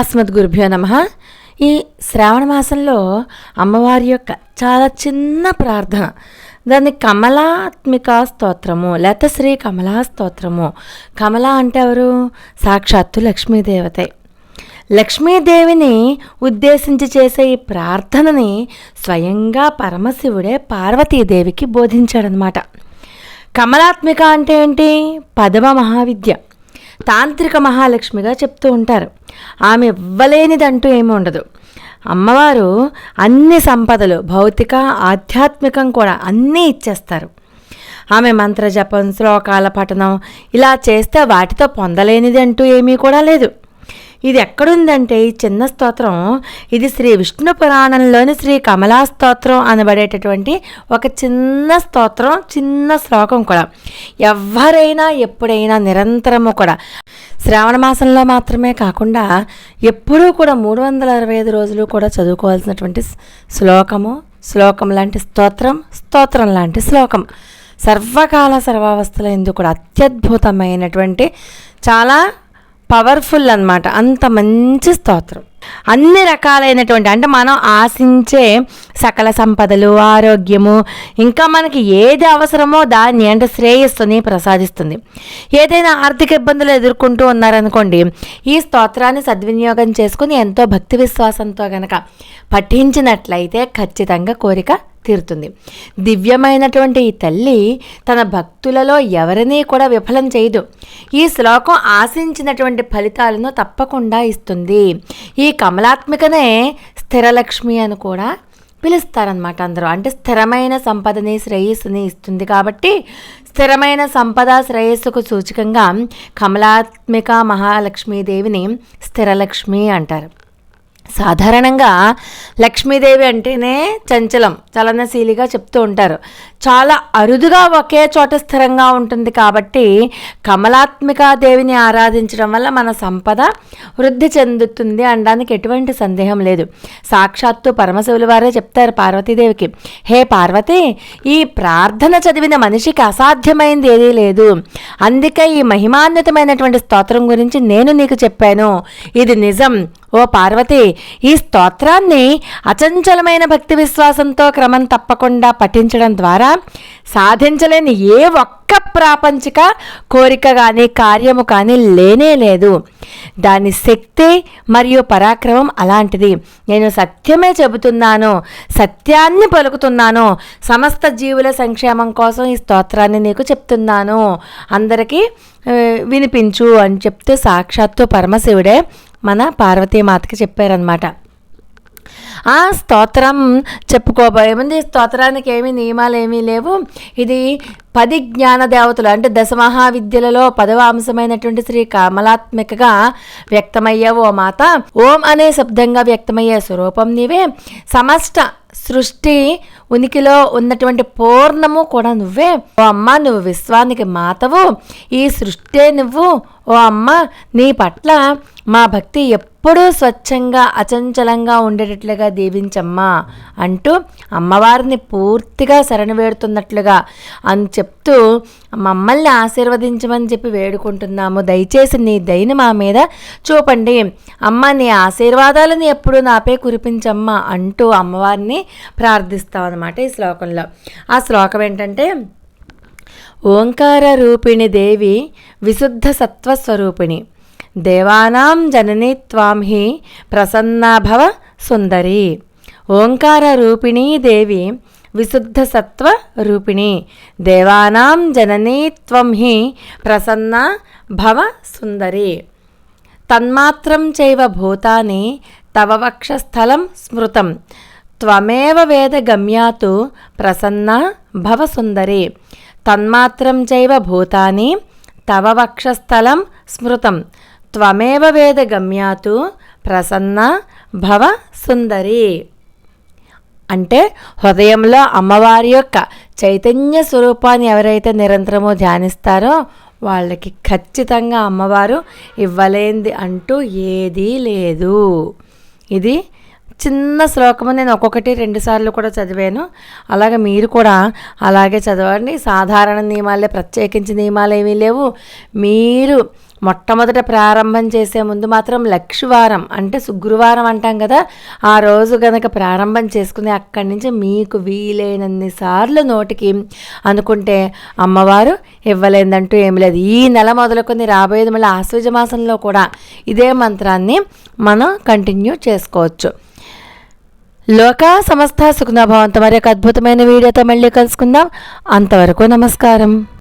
అస్మద్ గురుభ్యో నమ. ఈ శ్రావణ మాసంలో అమ్మవారి యొక్క చాలా చిన్న ప్రార్థన. దాన్ని కమలాత్మిక స్తోత్రము లేత శ్రీ కమలా స్తోత్రము. కమల అంటే ఎవరు? సాక్షాత్తు లక్ష్మీదేవతే. లక్ష్మీదేవిని ఉద్దేశించి చేసే ఈ ప్రార్థనని స్వయంగా పరమశివుడే పార్వతీదేవికి బోధించాడనమాట. కమలాత్మిక అంటే ఏంటి? పదమ మహావిద్య. తాంత్రిక మహాలక్ష్మిగా చెప్తూ ఉంటారు. ఆమె ఇవ్వలేనిదంటూ ఏమీ ఉండదు. అమ్మవారు అన్ని సంపదలు భౌతిక ఆధ్యాత్మికం కూడా అన్నీ ఇచ్చేస్తారు. ఆమె మంత్రజపం శ్లోకాల పఠనం ఇలా చేస్తే వాటితో పొందలేనిది అంటూ ఏమీ కూడా లేదు. ఇది ఎక్కడుందంటే ఈ చిన్న స్తోత్రం. ఇది శ్రీ విష్ణు పురాణంలోని శ్రీ కమలా స్తోత్రం అనబడేటటువంటి ఒక చిన్న స్తోత్రం చిన్న శ్లోకం కూడా. ఎవరైనా ఎప్పుడైనా నిరంతరము కూడా. శ్రావణ మాసంలో మాత్రమే కాకుండా ఎప్పుడూ కూడా మూడు వందల అరవై ఐదు రోజులు కూడా చదువుకోవాల్సినటువంటి శ్లోకము శ్లోకం లాంటి స్తోత్రం స్తోత్రం లాంటి శ్లోకం. సర్వకాల సర్వావస్థల ఎందుకు కూడా అత్యద్భుతమైనటువంటి చాలా పవర్ఫుల్ అన్నమాట. అంత మంచి స్తోత్రం. అన్ని రకాలైనటువంటి అంటే మనం ఆశించే సకల సంపదలు ఆరోగ్యము ఇంకా మనకి ఏది అవసరమో దాన్ని అంటే శ్రేయస్సుని ప్రసాదిస్తుంది. ఏదైనా ఆర్థిక ఇబ్బందులు ఎదుర్కొంటూ ఉన్నారనుకోండి ఈ స్తోత్రాన్ని సద్వినియోగం చేసుకుని ఎంతో భక్తి విశ్వాసంతో గనక పఠించినట్లయితే ఖచ్చితంగా కోరిక తీరుతుంది. దివ్యమైనటువంటి ఈ తల్లి తన భక్తులలో ఎవరినీ కూడా విఫలం చేయదు. ఈ శ్లోకం ఆశించినటువంటి ఫలితాలను తప్పకుండా ఇస్తుంది. ఈ కమలాత్మికనే స్థిరలక్ష్మి అని కూడా పిలుస్తారనమాట అందరూ. అంటే స్థిరమైన సంపదని శ్రేయస్సుని ఇస్తుంది కాబట్టి స్థిరమైన సంపద శ్రేయస్సుకు సూచకంగా కమలాత్మిక మహాలక్ష్మీదేవిని స్థిరలక్ష్మి అంటారు. సాధారణంగా లక్ష్మీదేవి అంటేనే చంచలం చలనశీలిగా చెప్తూ ఉంటారు. చాలా అరుదుగా ఒకే చోట స్థిరంగా ఉంటుంది కాబట్టి కమలాత్మికా దేవిని ఆరాధించడం వల్ల మన సంపద వృద్ధి చెందుతుంది అనడానికి ఎటువంటి సందేహం లేదు. సాక్షాత్తు పరమశివుల వారే చెప్తారు పార్వతీదేవికి హే పార్వతి ఈ ప్రార్థన చదివిన మనిషికి అసాధ్యమైంది ఏదీ లేదు. అందుకే ఈ మహిమాన్వితమైనటువంటి స్తోత్రం గురించి నేను నీకు చెప్పాను. ఇది నిజం. ఓ పార్వతి ఈ స్తోత్రాన్ని అచంచలమైన భక్తి విశ్వాసంతో క్రమం తప్పకుండా పఠించడం ద్వారా సాధించలేని ఏ ఒక్క ప్రాపంచిక కోరిక కానీ కార్యము కానీ లేనే లేదు. దాని శక్తి మరియు పరాక్రమం అలాంటిది. నేను సత్యమే చెబుతున్నాను సత్యాన్ని పలుకుతున్నాను సమస్త జీవుల సంక్షేమం కోసం ఈ స్తోత్రాన్ని నీకు చెప్తున్నాను. అందరికీ వినిపించు అని చెప్తే సాక్షాత్తు పరమశివుడే మన పార్వతీమాతకి చెప్పారనమాట ఆ స్తోత్రం చెప్పుకోబోయేముంది స్తోత్రానికి ఏమీ నియమాలు ఏమీ లేవు. ఇది పది జ్ఞాన దేవతలు అంటే దశమహావిద్యలలో పదవ అంశమైనటువంటి శ్రీ కమలాత్మికగా వ్యక్తమయ్యే ఓ మాత. ఓం అనే శబ్దంగా వ్యక్తమయ్యే స్వరూపం నీవే. సమష్ట సృష్టి ఉనికిలో ఉన్నటువంటి పూర్ణము కూడా నువ్వే. ఓ అమ్మ నువ్వు విశ్వానికి మాతవు. ఈ సృష్టి నువ్వు. ఓ అమ్మ నీ పట్ల మా భక్తి ఎప్పుడూ స్వచ్ఛంగా అచంచలంగా ఉండేటట్లుగా దీవించమ్మా అంటూ అమ్మవారిని పూర్తిగా శరణు వేడుతున్నట్లుగా అని చెప్తూ మమ్మల్ని ఆశీర్వదించమని చెప్పి వేడుకుంటున్నాము. దయచేసి నీ దయని మా మీద చూపండి. అమ్మ నీ ఆశీర్వాదాలను ఎప్పుడు నాపై కురిపించమ్మా అంటూ అమ్మవారిని ప్రార్థిస్తాం అనమాట ఈ శ్లోకంలో. ఆ శ్లోకం ఏంటంటే ఓంకార రూపిణి దేవి విశుద్ధ సత్వస్వరూపిణి. దేవానాం జనని త్వాం హి ప్రసన్నాభవ సుందరి. ఓంకార రూపిణీ దేవి విశుద్ధ సత్వ రూపిణి. దేవానాం జననీ త్వం హి ప్రసన్న భవ సుందరి. తన్మాత్రం చైవ భూతాని తవ వక్షస్థలం స్మృతం. త్వమేవ వేద గమ్యాతు ప్రసన్న భవ సుందరి. తన్మాత్రం చైవ భూతాని తవ వక్షస్థలం స్మృతం. త్వమేవ వేద గమ్యాతు ప్రసన్న భవ సుందరి అంటే హృదయంలో అమ్మవారి యొక్క చైతన్య స్వరూపాన్ని ఎవరైతే నిరంతరము ధ్యానిస్తారో వాళ్ళకి ఖచ్చితంగా అమ్మవారు ఇవ్వలేంది అంటూ ఏదీ లేదు. ఇది చిన్న శ్లోకము. నేను ఒక్కొక్కటి రెండు సార్లు కూడా చదివాను. అలాగే మీరు కూడా అలాగే చదవండి. సాధారణ నియమాలే ప్రత్యేకించి నియమాలు ఏమీ లేవు. మీరు మొట్టమొదట ప్రారంభం చేసే ముందు మాత్రం లక్షవారం అంటే శుక్రవారం అంటాం కదా ఆ రోజు కనుక ప్రారంభం చేసుకుని అక్కడి నుంచి మీకు వీలైనన్ని సార్లు నోటికి అనుకుంటే అమ్మవారు ఇవ్వలేదంటూ ఏమి లేదు. ఈ నెల మొదలుకొని రాబోయేది మళ్ళీ ఆశ్వజ మాసంలో కూడా ఇదే మంత్రాన్ని మనం కంటిన్యూ చేసుకోవచ్చు. లోక సమస్త సుఖనాభావంతో మరి ఒక అద్భుతమైన వీడియోతో మళ్ళీ కలుసుకుందాం. అంతవరకు నమస్కారం.